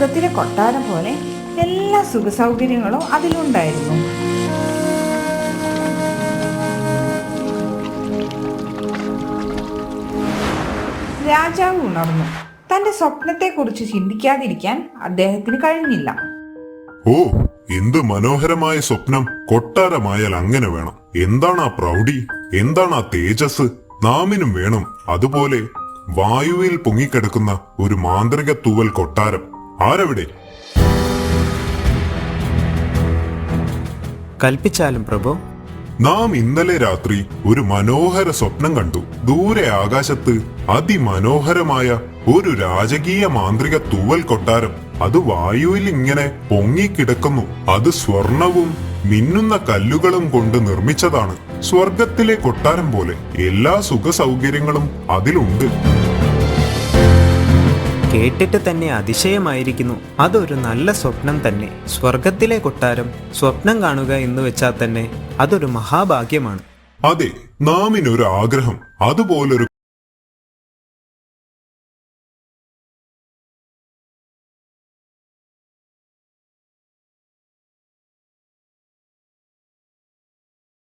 സ്വർഗത്തിലെ കൊട്ടാരം പോലെ എല്ലാ സുഖസൗകര്യങ്ങളും അതിലുണ്ടായിരുന്നു. രാജാവ് ഉണർന്നു. തന്റെ സ്വപ്നത്തെക്കുറിച്ച് ചിന്തിക്കാതിരിക്കാൻ അദ്ദേഹത്തിന് കഴിഞ്ഞില്ല. ഓ എന്ത് മനോഹരമായ സ്വപ്നം. കൊട്ടാരമായാൽ അങ്ങനെ വേണം. എന്താണ് ആ പ്രൗഢി? എന്താണ് ആ തേജസ്? നാമിനും വേണം. അതുപോലെ വായുവിൽ പൊങ്ങിക്കിടക്കുന്ന ഒരു മാന്ത്രിക തൂവൽ കൊട്ടാരം. ആരവിടെ? കൽപ്പിച്ചാലും പ്രഭു. നാം ഇന്നലെ രാത്രി ഒരു മനോഹര സ്വപ്നം കണ്ടു. ദൂരെ ആകാശത്ത് അതിമനോഹരമായ ഒരു രാജകീയ മാന്ത്രിക തൂവൽ കൊട്ടാരം. അത് വായുവിൽ ഇങ്ങനെ പൊങ്ങിക്കിടക്കുന്നു. അത് സ്വർണവും മിന്നുന്ന കല്ലുകളും കൊണ്ട് നിർമ്മിച്ചതാണ്. സ്വർഗത്തിലെ കൊട്ടാരം പോലെ എല്ലാ സുഖ സൗകര്യങ്ങളും അതിലുണ്ട്. കേട്ടിട്ട് തന്നെ അതിശയമായിരിക്കുന്നു. അതൊരു നല്ല സ്വപ്നം തന്നെ. സ്വർഗത്തിലെ കൊട്ടാരം സ്വപ്നം കാണുക എന്ന് വെച്ചാൽ തന്നെ അതൊരു മഹാഭാഗ്യമാണ്. അതെ നാമിനൊരു ആഗ്രഹം. അതുപോലൊരു